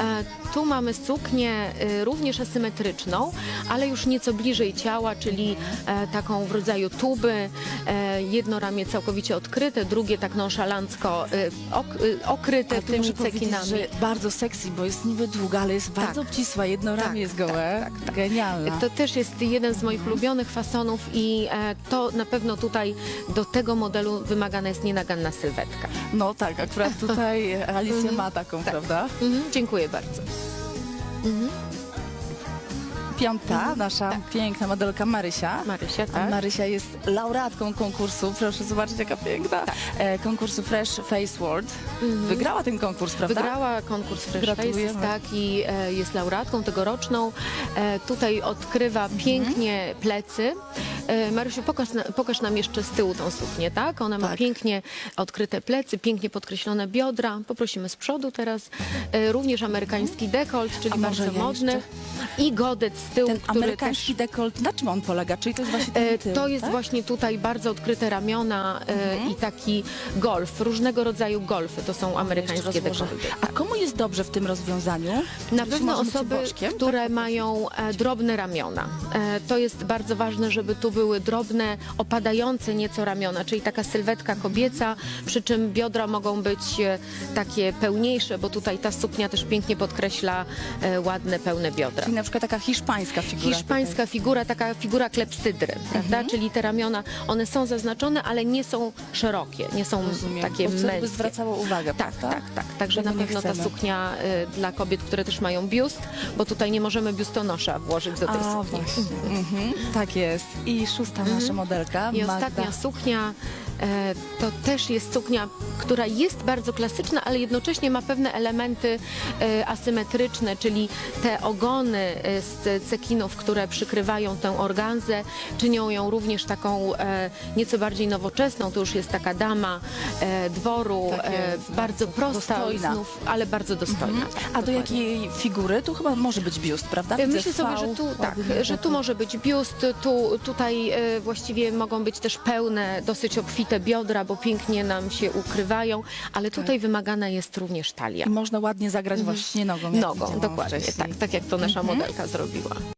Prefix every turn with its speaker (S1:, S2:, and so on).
S1: E, Tu mamy suknię e, również asymetryczną, ale już nieco bliżej ciała, czyli e, taką w rodzaju tuby. E, Jedno ramię całkowicie odkryte, drugie tak nonszalancko ok, e, okryte tymi cekinami.
S2: bardzo sexy, bo jest niby długa, ale jest bardzo obcisła. Jedno
S1: Tak,
S2: ramię jest
S1: tak,
S2: gołe.
S1: tak, tak.
S2: Genialna.
S1: To też jest jeden z moich ulubionych fasonów i to na pewno tutaj do tego modelu wymagana jest nienaganna sylwetka.
S2: No tak, akurat tutaj Alicja ma taką, prawda?
S1: Mhm, dziękuję bardzo.
S2: Piąta, nasza piękna modelka Marysia.
S1: Marysia,
S2: A
S1: tak?
S2: Marysia jest laureatką konkursu, proszę zobaczyć jaka piękna, e, konkursu Fresh Face World. Wygrała ten konkurs, prawda?
S1: Wygrała konkurs Fresh
S2: Gratulujemy.
S1: Faces, tak, i e, jest laureatką tegoroczną. E, tutaj odkrywa pięknie plecy. E, Marysiu, pokaż, na- pokaż nam jeszcze z tyłu tą suknię, tak? Ona ma
S2: Tak.
S1: pięknie odkryte plecy, pięknie podkreślone biodra. Poprosimy z przodu teraz. E, również amerykański dekolt, czyli
S2: A może
S1: bardzo
S2: ja
S1: modny. I godec z tyłu,
S2: Ten
S1: który
S2: amerykański dekolt, na czym on polega? Czyli to jest właśnie
S1: E,
S2: ten tył,
S1: To jest
S2: tak?
S1: właśnie tutaj bardzo odkryte ramiona e, i taki golf, różnego rodzaju golfy, to są amerykańskie dekolty.
S2: A komu jest dobrze w tym rozwiązaniu?
S1: Na pewno osoby,
S2: boczkiem?
S1: które
S2: Tak?
S1: mają e, drobne ramiona. E, to jest bardzo ważne, żeby tu były drobne, opadające nieco ramiona, czyli taka sylwetka kobieca, przy czym biodra mogą być e, takie pełniejsze, bo tutaj ta suknia też pięknie podkreśla e, ładne, pełne biodra.
S2: Czyli na przykład taka hiszpańska figura.
S1: Hiszpańska figura, taka figura klepsydry, prawda?
S2: Mhm.
S1: Czyli te ramiona, one są zaznaczone, ale nie są szerokie, nie są
S2: Rozumiem,
S1: takie męskie.
S2: zwracało uwagę,
S1: Tak,
S2: prawda?
S1: tak, tak. Także
S2: Tego
S1: na pewno ta
S2: chcemy.
S1: suknia y, dla kobiet, które też mają biust, bo tutaj nie możemy biustonosza włożyć do tej
S2: A,
S1: sukni.
S2: właśnie. Mhm, tak jest. I szósta nasza modelka,
S1: I
S2: Magda.
S1: ostatnia suknia e, to też jest suknia, która jest bardzo klasyczna, ale jednocześnie ma pewne elementy e, asymetryczne, czyli te ogony e, z cekinów, które przykrywają tę organzę, czynią ją również taką e, nieco bardziej nowoczesną. To już jest taka dama e, dworu,
S2: Tak jest,
S1: bardzo prosta
S2: dostojna.
S1: znów, ale bardzo dostojna. tak,
S2: A do jakiej figury? Tu chyba może być biust, prawda? Widzę
S1: Myślę sobie, że tu, tak, że tu może być biust, tu, tutaj właściwie mogą być też pełne, dosyć obfite biodra, bo pięknie nam się ukrywają, ale tutaj wymagana jest również talia.
S2: I można ładnie zagrać właśnie nogą.
S1: Nogą, dokładnie,
S2: wcześniej.
S1: tak, tak jak to nasza modelka zrobiła.